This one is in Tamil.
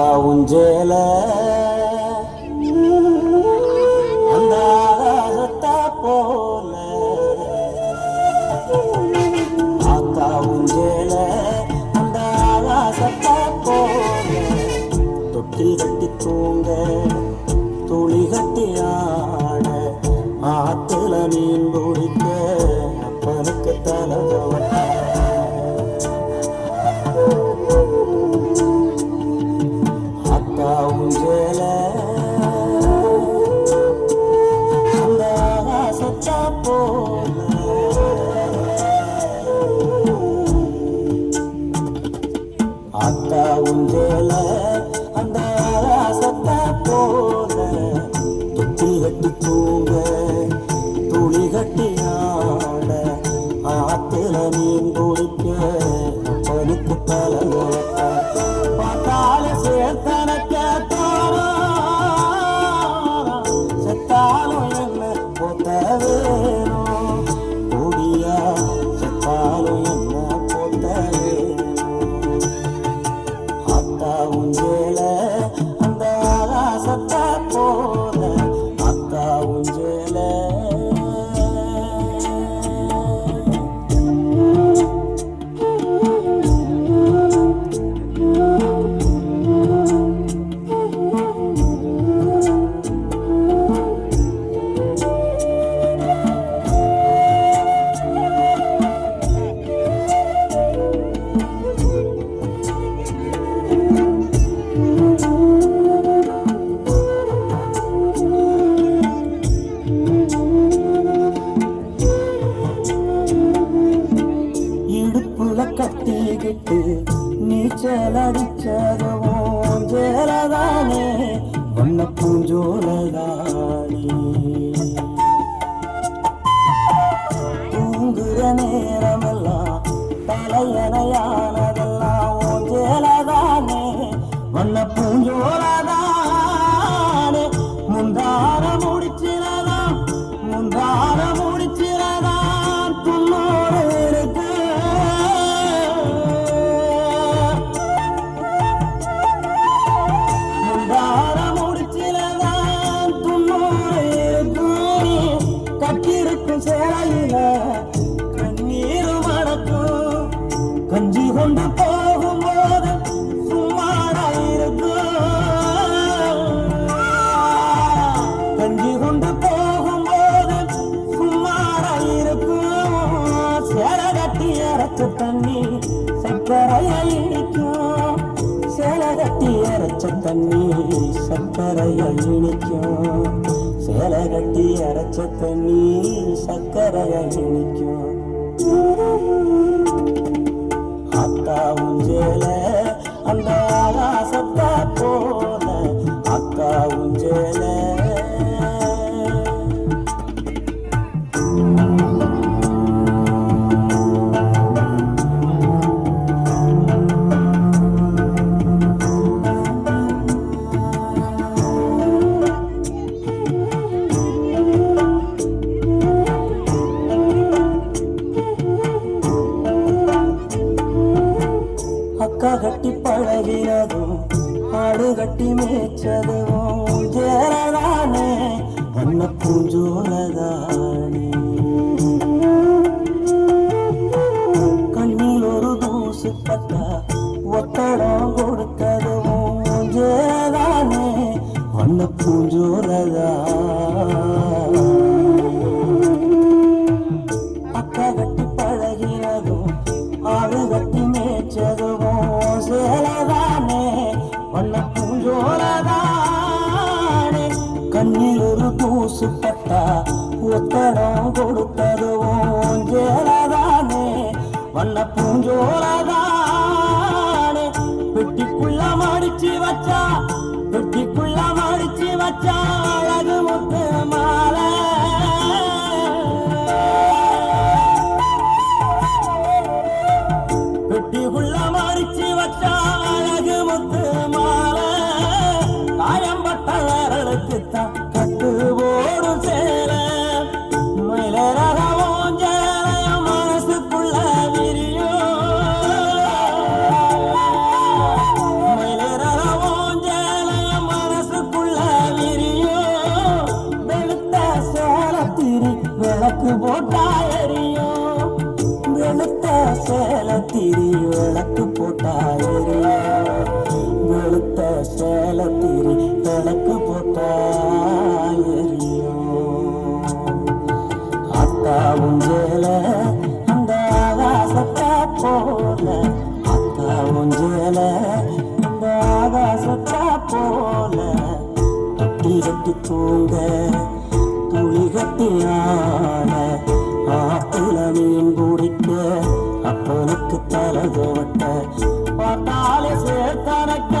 உஞ்சேல அந்த ஆகாசத்தா போல. ஆத்தா உஞ்சேல அந்த ஆகாசத்தா போல. தொட்டில் கட்டி தூங்க துளி கட்டி ஆட ஆத்துல மீன் பிடிக்க. அஞ்சல அந்த ஆகாசத்தா போல தொட்டி கட்டி தூங்க துளி கட்டி ஆட ஆத்துல மீன் குடிக்க பனிக்கு தலங்கோட்ட கட்டிக்கிட்டு நீச்சல் அடிச்சதுவும் ஜேலதானே வண்ண பூஞ்சோலதானே. தூங்குற நேரமெல்லாம் தலையணையா சக்கரையை சேலகட்டி அரைச்ச தண்ணி சக்கரையை இனிக்கும் அரைச்ச தண்ணி சக்கரையை கட்டி மேய்ச்சதும் ஜேரதானே வண்ண பூஞ்சோலதானே. கண்ணில் ஒரு தூசு பட்டா ஒத்தடம் கொடுத்ததும் ஜேரதானே வண்ண பூஞ்சோலதானே. ஒத்தடம் கொடுத்ததும் ஜேலதானே? வண்ண பூஞ்சோலதானே? பெட்டிக்குள்ள மடிச்சு வச்சா பெட்டிக்குள்ள மடிச்சு வச்சா சேல திரி விளக்கு போட்டாயிரு வெளுத்த சேல திரி விளக்கு போட்டாயிரியும் அத்தாவும் சேல அந்த ஆகாசத்தை போல. அத்தாவும் சேல அந்த ஆகாசத்தை போல தொட்டி கட்டி தூங்க துளி கட்டியான ஆத்துல மீன் குடிக்க அப்பனுக்கு தலை தோட்ட பார்த்தாலே சேர்த்தனக்க